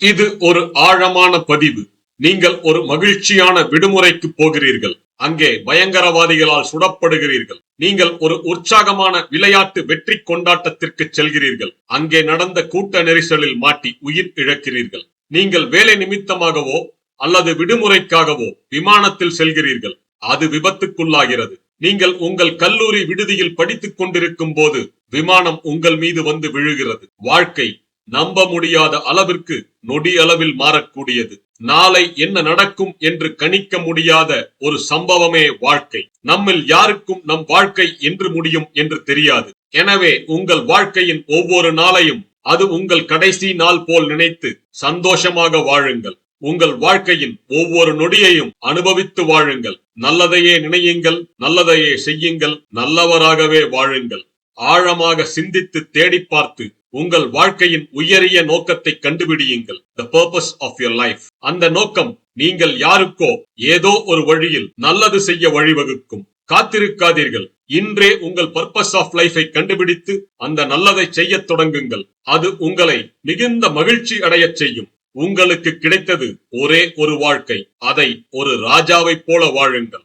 இது ஒரு ஆழமான பதிவு. நீங்கள் ஒரு மகிழ்ச்சியான விடுமுறைக்கு போகிறீர்கள். அங்கே பயங்கரவாதிகளால் சுடப்படுகிறீர்கள். நீங்கள் ஒரு உற்சாகமான விளையாட்டு வெற்றி கொண்டாட்டத்திற்கு செல்கிறீர்கள். அங்கே நடந்த கூட்ட நெரிசலில் மாட்டி உயிர் இழக்கிறீர்கள். நீங்கள் வேலை நிமித்தமாகவோ அல்லது விடுமுறைக்காகவோ விமானத்தில் செல்கிறீர்கள். அது விபத்துக்குள்ளாகிறது. நீங்கள் உங்கள் கல்லூரி விடுதியில் படித்துக் கொண்டிருக்கும் போது விமானம் உங்கள் மீது வந்து விழுகிறது. வாழ்க்கை நம்ப முடியாத அளவிற்கு நொடி அளவில் மாறக்கூடியது. நாளை என்ன நடக்கும் என்று கணிக்க முடியாத ஒரு சம்பவமே வாழ்க்கை. நம்மில் யாருக்கும் நம் வாழ்க்கை என்று முடியும் என்று தெரியாது. எனவே உங்கள் வாழ்க்கையின் ஒவ்வொரு நாளையும் அது உங்கள் கடைசி நாள் போல் நினைத்து சந்தோஷமாக வாழுங்கள். உங்கள் வாழ்க்கையின் ஒவ்வொரு நொடியையும் அனுபவித்து வாழுங்கள். நல்லதையே நினையுங்கள் நல்லதையே செய்யுங்கள் நல்லவராகவே வாழுங்கள். ஆழமாக சிந்தித்து தேடி பார்த்து உங்கள் வாழ்க்கையின் உயரிய நோக்கத்தை கண்டுபிடியுங்கள். The purpose of your life அந்த நோக்கம் நீங்கள் யாருக்கோ ஏதோ ஒரு வழியில் நல்லது செய்ய வழிவகுக்கும். காத்திருக்காதீர்கள். இன்றே உங்கள் பர்பஸ் ஆஃப் லைஃபை கண்டுபிடித்து அந்த நல்லதை செய்யத் தொடங்குங்கள். அது உங்களை மிகுந்த மகிழ்ச்சி அடையச் செய்யும். உங்களுக்கு கிடைத்தது ஒரே ஒரு வாழ்க்கை. அதை ஒரு ராஜாவைப் போல வாழுங்கள்.